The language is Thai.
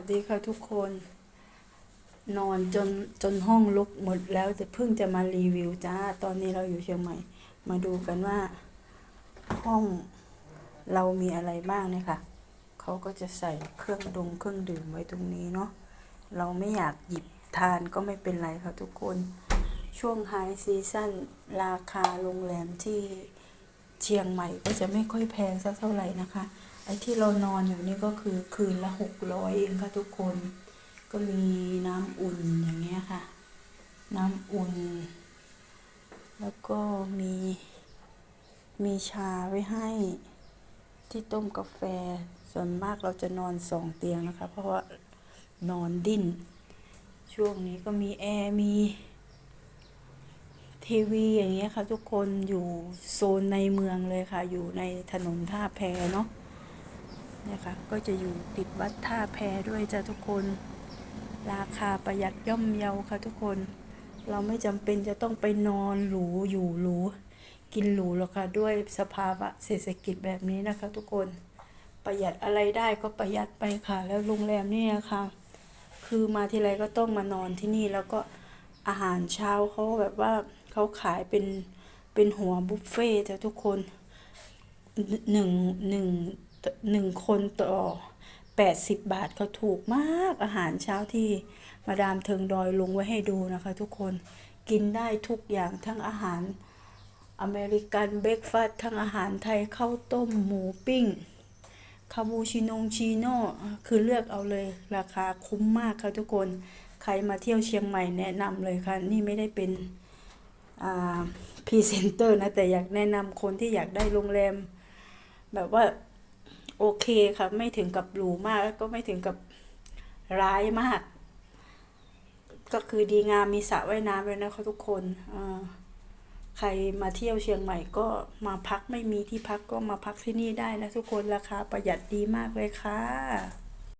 วัสดีค่ะทุกคน นอนจนจนห้องลุกหมดแล้วแต่เพิ่งจะมารีวิวจ้า ตอนนี้เราอยู่เชียงใหม่ มาดูกันว่า ห้องเรามีอะไรบ้างเนี่ยค่ะเขาก็จะใส่เครื่องดงเครื่องดื่มไว้ตรงนี้เนาะเราไม่อยากหยิบทานก็ไม่เป็นไรค่ะทุกคน ช่วงไฮซีซั่นราคาโรงแรมที่เชียงใหม่ก็จะไม่ค่อยแพงสักเท่าไหร่นะคะ ไอ้ที่เรานอนอยู่นี่ก็คือคืนละหกร้อยเองค่ะทุกคน ก็มีน้ำอุ่นอย่างเงี้ยค่ะ น้ำอุ่น แล้วก็มีมีชาไว้ให้ที่ต้มกาแฟ ส่วนมากเราจะนอนสองเตียงนะคะ เพราะว่านอนดิ้น ช่วงนี้ก็มีแอร์มีทีวีอย่างเงี้ยค่ะทุกคนอยู่โซนในเมืองเลยค่ะ อยู่ในถนนท่าแพเนาะ นี่ยค่ะก็จะอยู่ติดวัดท่าแพด้วยจ้ะทุกคน ราคาประหยัดย่อมเยาค่ะทุกคน เราไม่จำเป็นจะต้องไปนอนหรูอยู่หรูกินหรูหรอกค่ะด้วยสภาวะเศรษฐกิจแบบนี้นะคะ ทุกคนประหยัดอะไรได้ก็ประหยัดไปค่ะ แล้วโรงแรมนี่ยค่ะคือมาทีไรก็ต้องมานอนที่นี่แล้วก็อาหารเช้าเขาแบบว่าเขาขายเป็นเป็นหัวบุฟเฟ่ต์จ้ะทุกคนหนึ่งหนึ่ง หนึ่งคนต่อแปดสิบบาทก็ถูกมากอาหารเช้าที่มาดามเทิงดอยลงไว้ให้ดูนะคะ ทุกคนกินได้ทุกอย่างทั้งอาหารอเมริกันเบรกฟาสทั้งอาหารไทยข้าวต้มหมูปิ้งคาปูชิโนงชิโน่คือเลือกเอาเลยราคาคุ้มมากค่ะทุกคนใครมาเที่ยวเชียงใหม่แนะนำเลยค่ะ นี่ไม่ได้เป็นพรีเซนเตอร์นะ แต่อยากแนะนำคนที่อยากได้โรงแรม แบบว่า โอเคค่ะ ไม่ถึงกับหรูมากแล้วก็ไม่ถึงกับร้ายมาก ก็คือดีงามมีสระว่ายน้ำเลยนะคะทุกคนใครมาเที่ยวเชียงใหม่ก็มาพักไม่มีที่พักก็มาพักที่นี่ได้นะทุกคนราคาประหยัดดีมากเลยค่ะ